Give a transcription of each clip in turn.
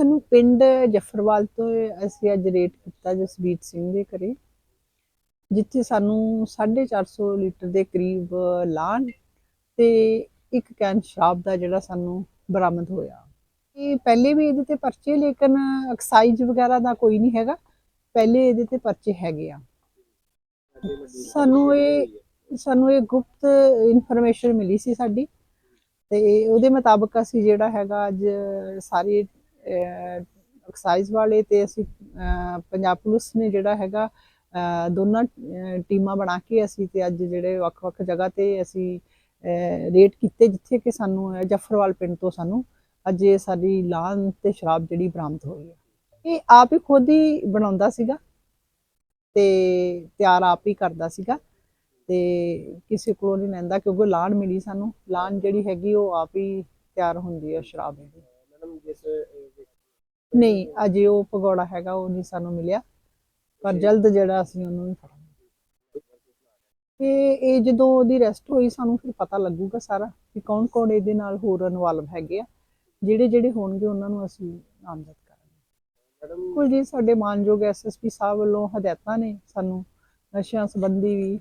ਸਾਨੂੰ ਪਿੰਡ ਜਫਰਵਾਲ ਤੋਂ ਅਸੀਂ ਅੱਜ ਰੇਟ ਕੀਤਾ ਜਸਵੀਰ ਸਿੰਘ ਦੇ ਘਰੇ, ਜਿੱਥੇ ਸਾਨੂੰ 450 ਲੀਟਰ ਦੇ ਕਰੀਬ ਲਾਣ ਤੇ ਇੱਕ ਕੈਨ ਸ਼ਰਾਬ ਦਾ ਜਿਹੜਾ ਸਾਨੂੰ ਬਰਾਮਦ ਹੋਇਆ। ਇਹ ਪਹਿਲੇ ਵੀ ਇਹਦੇ ਤੇ ਪਰਚੇ, ਲੇਕਿਨ ਐਕਸਾਈਜ਼ ਵਗੈਰਾ ਦਾ ਕੋਈ ਨਹੀਂ ਹੈਗਾ, ਪਹਿਲੇ ਇਹਦੇ ਤੇ ਪਰਚੇ ਹੈਗੇ ਆ। ਸਾਨੂੰ ਇਹ ਸਾਨੂੰ ਇਹ ਗੁਪਤ ਇਨਫੋਰਮੇਸ਼ਨ ਮਿਲੀ ਸੀ ਸਾਡੀ, ਤੇ ਉਹਦੇ ਮੁਤਾਬਕ ਅਸੀਂ ਜਿਹੜਾ ਹੈਗਾ ਅੱਜ ਸਾਰੀ ਐਕਸਾਈਜ਼ ਵਾਲੇ ਤੇ ਅਸੀਂ ਪੰਜਾਬ ਪੁਲਿਸ ਨੇ ਜਿਹੜਾ ਹੈਗਾ ਦੋਨਾਂ ਟੀਮਾਂ ਬਣਾ ਕੇ ਅਸੀਂ ਤੇ ਅੱਜ ਜਿਹੜੇ ਵੱਖ-ਵੱਖ ਜਗ੍ਹਾ ਤੇ ਅਸੀਂ ਰੇਟ ਕੀਤੇ ਜਿੱਥੇ ਕਿ ਸਾਨੂੰ ਜਫਰਵਾਲ ਪਿੰਡ ਤੋਂ ਸਾਨੂੰ ਅੱਜ ਇਹ ਸਾਡੀ ਲਾਨ ਤੇ ਸ਼ਰਾਬ ਜਿਹੜੀ ਬਰਾਮਦ ਹੋਈ ਹੈ। ਇਹ ਆਪ ਹੀ ਖੁਦ ਹੀ ਬਣਾਉਂਦਾ ਸੀਗਾ ਤੇ ਤਿਆਰ ਆਪ ਹੀ ਕਰਦਾ ਸੀਗਾ ਤੇ ਕਿਸੇ ਕੋਲੋਂ ਨਹੀਂ ਲੈਂਦਾ ਕਿਉਂਕਿ ਲਾਣ ਮਿਲੀ ਸਾਨੂੰ। ਲਾਣ ਜਿਹੜੀ ਹੈਗੀ ਉਹ ਆਪ ਹੀ ਤਿਆਰ ਹੁੰਦੀ ਹੈ ਸ਼ਰਾਬ ਦੀ। ਨਹੀਂ ਅਜੇ ਉਹ ਪਕੌੜਾ ਹੈਗਾ ਉਹ ਨਹੀਂ ਸਾਨੂੰ ਮਿਲਿਆ। ਪਰ ਜਲਦ ਜਿਹੜਾ ਅਸੀਂ ਉਹਨੂੰ ਵੀ ਫੜਾਂਗੇ। ਤੇ ਇਹ ਜਦੋਂ ਉਹਦੀ ਰੈਸਟ ਹੋਈ ਸਾਨੂੰ ਫਿਰ ਪਤਾ ਲੱਗੂਗਾ ਸਾਰਾ ਕਿ ਕੌਣ ਕੌਣ ਇਹਦੇ ਨਾਲ ਹੋਰ ਇਨਵੋਲਵ ਹੈਗੇ ਆ। ਜਿਹੜੇ ਜਿਹੜੇ ਹੋਣਗੇ ਉਹਨਾਂ ਨੂੰ ਅਸੀਂ ਨਾਮਜ਼ਦ ਕਰਾਂਗੇ। ਮੈਡਮ ਬਿਲਕੁਲ ਜੀ ਸਾਡੇ ਮਾਨਯੋਗ ਐਸਐਸਪੀ ਸਾਹਿਬ ਵੱਲੋਂ ਹਦਾਇਤਾਂ ਨੇ ਸਾਨੂੰ। ਨਸ਼ਿਆਂ ਸੰਬੰਧੀ ਵੀ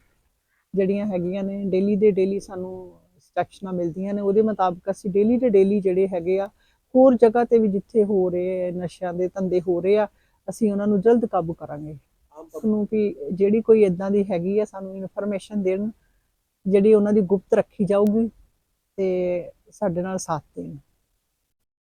ਜਿਹੜੀਆਂ ਹੈਗੀਆਂ ਨੇ ਡੇਲੀ ਦੇ ਡੇਲੀ ਸਾਨੂੰ ਇੰਸਟਰਕਸ਼ਨਾਂ ਮਿਲਦੀਆਂ ਨੇ। ਉਹਦੇ ਮੁਤਾਬਕ ਅਸੀਂ ਡੇਲੀ ਦੇ ਡੇਲੀ ਜਿਹੜੇ ਹੈਗੇ ਆ ਹੋਰ ਜਗ੍ਹਾ ਤੇ ਵੀ ਜਿੱਥੇ ਹੋ ਰਹੇ ਨਸ਼ਿਆਂ ਦੇ ਧੰਦੇ ਹੋ ਰਹੇ ਆ ਅਸੀਂ ਉਹਨਾਂ ਨੂੰ ਜਲਦ ਕਾਬੂ ਕਰਾਂਗੇ। ਨੂੰ ਕਿ ਜਿਹੜੀ ਕੋਈ ਇਦਾਂ ਦੀ ਹੈਗੀ ਆ ਸਾਨੂੰ ਇਨਫੋਰਮੇਸ਼ਨ ਦੇਣ ਜਿਹੜੀ ਉਹਨਾਂ ਦੀ ਗੁਪਤ ਰੱਖੀ ਜਾਊਗੀ ਤੇ ਸਾਡੇ ਨਾਲ ਸਾਥ ਦੇਣ।